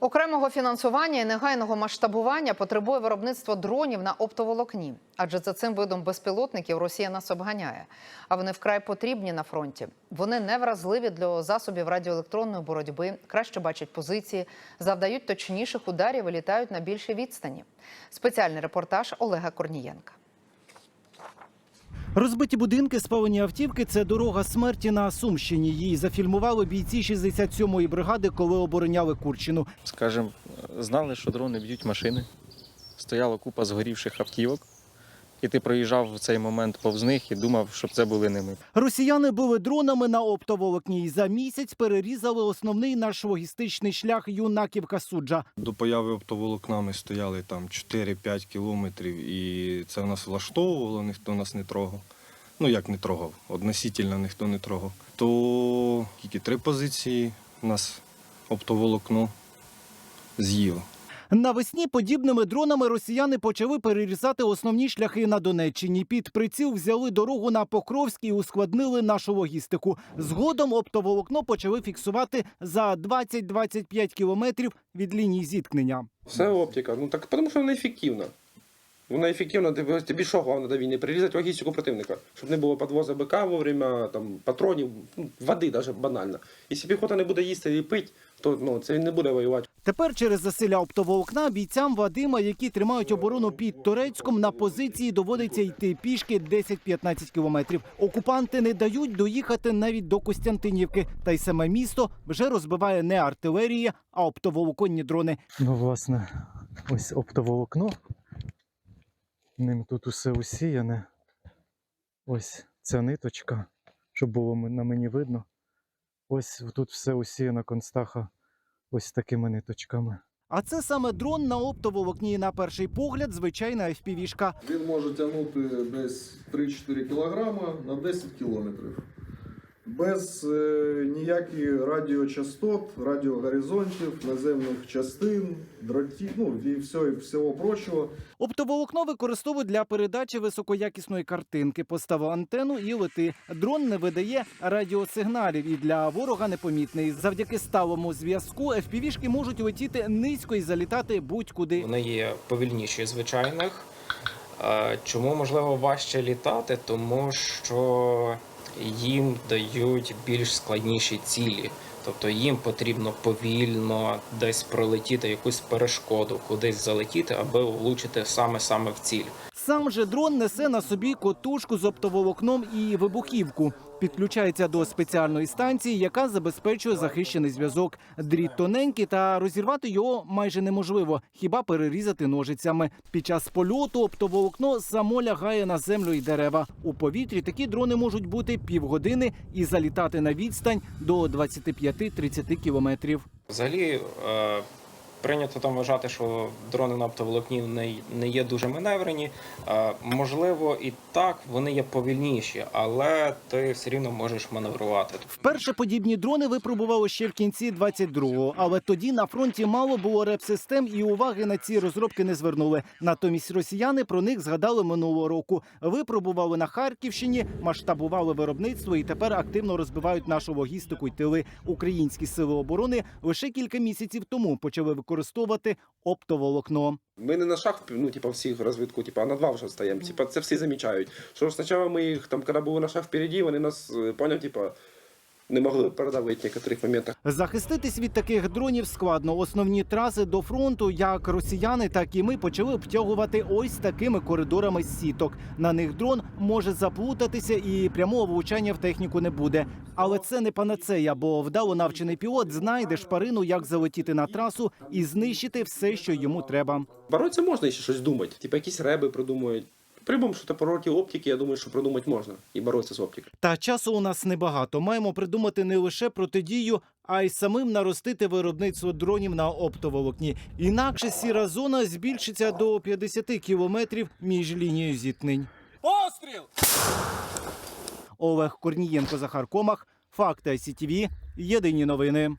Окремого фінансування і негайного масштабування потребує виробництво дронів на оптоволокні, адже за цим видом безпілотників Росія нас обганяє. А вони вкрай потрібні на фронті. Вони не вразливі для засобів радіоелектронної боротьби, краще бачать позиції, завдають точніших ударів і літають на більшій відстані. Спеціальний репортаж Олега Корнієнка. Розбиті будинки, спалені автівки це дорога смерті на Сумщині. Її зафільмували бійці 67-ї бригади, коли обороняли Курщину. Скажем, знали, що дрони б'ють машини. Стояла купа згорівших автівок, і ти проїжджав в цей момент повз них і думав, щоб це були не ми. Росіяни били дронами на оптоволокні і за місяць перерізали основний наш логістичний шлях юнаківка суджа. До появи оптоволокна ми стояли там 4-5 кілометрів, і це нас влаштовувало, ніхто нас не трогав. Ну як не трогав, односительно ніхто не трогав. То тільки три позиції нас оптоволокно з'їло. Навесні подібними дронами росіяни почали перерізати основні шляхи на Донеччині. Під приціл взяли дорогу на Покровський і ускладнили нашу логістику. Згодом оптоволокно почали фіксувати за 20-25 кілометрів від лінії зіткнення. Все оптика. Ну так тому що вона ефективна. Вона ефективна, тобі, що головне до війни? Перерізати логістику противника, щоб не було підвозу БК вовремя, там, патронів, ну, води навіть банально. Якщо піхота не буде їсти і пити, то ну, це він не буде воювати. Тепер через засилля оптоволокна бійцям Вадима, які тримають оборону під Турецьком, на позиції доводиться йти пішки 10-15 кілометрів. Окупанти не дають доїхати навіть до Костянтинівки, та й саме місто вже розбиває не артилерія, а оптоволоконні дрони. Ну, власне, ось оптоволокно. Ним тут усе усіяне. Ось ця ниточка, щоб було на мені видно. Ось тут все усіяно констаха ось такими ниточками. А це саме дрон на оптоволокні. І На перший погляд, звичайна FPV-шка. Він може тягнути десь 3-4 кілограма на 10 кілометрів. Без е, ніяких радіочастот, радіогоризонтів, наземних частин, дротів, ну і всього, всього прочого. Оптоволокно використовують для передачі високоякісної картинки. Поставив антенну і лети. Дрон не видає радіосигналів і для ворога непомітний. Завдяки сталому зв'язку FPV-шки можуть летіти низько і залітати будь-куди. Вони є повільніші звичайних. Чому можливо важче літати? Тому що їм дають більш складніші цілі. Тобто їм потрібно повільно десь пролетіти якусь перешкоду, кудись залетіти, аби влучити саме саме в ціль. Сам же дрон несе на собі котушку з оптоволокном і вибухівку. Підключається до спеціальної станції, яка забезпечує захищений зв'язок. Дріт тоненький, та розірвати його майже неможливо, хіба перерізати ножицями. Під час польоту оптоволокно само лягає на землю і дерева. У повітрі такі дрони можуть бути півгодини і залітати на відстань до 25-30 кілометрів. Взагалі е, прийнято там вважати, що дрони на оптоволокні не, не є дуже маневрені. Е, можливо, і так вони є повільніші, але ти все рівно можеш маневрувати. Вперше подібні дрони випробували ще в кінці 22-го, але тоді на фронті мало було реп-систем і уваги на ці розробки не звернули. Натомість росіяни про них згадали минулого року. Випробували на Харківщині, масштабували виробництво і тепер активно розбивають нашу логістику й тили. Українські сили оборони лише кілька місяців тому почали використовувати оптоволокно. Ми не на шаг, ну, типу, всіх розвитку, типа, а на два вже стаємо. Типу, це всі замічають. Що спочатку ми їх там, коли були на шаг впереді, вони нас, е, поняв, типа, не могли передавити в деяких моментах. Захиститись від таких дронів складно. Основні траси до фронту, як росіяни, так і ми почали обтягувати ось такими коридорами з сіток. На них дрон може заплутатися і прямого влучання в техніку не буде. Але це не панацея, бо вдало навчений пілот знайде шпарину, як залетіти на трасу і знищити все, що йому треба. Боротися можна ще щось думати. Типа, якісь реби придумують. Прибом, що пороті оптики, я думаю, що придумати можна. І боротися з оптикою. Та часу у нас небагато. Маємо придумати не лише протидію, а й самим наростити виробництво дронів на оптоволокні. Інакше сіра зона збільшиться до 50 кілометрів між лінією зіткнень. Постріл! Олег Корнієнко, Захар Комах. Факти ICTV. Єдині новини.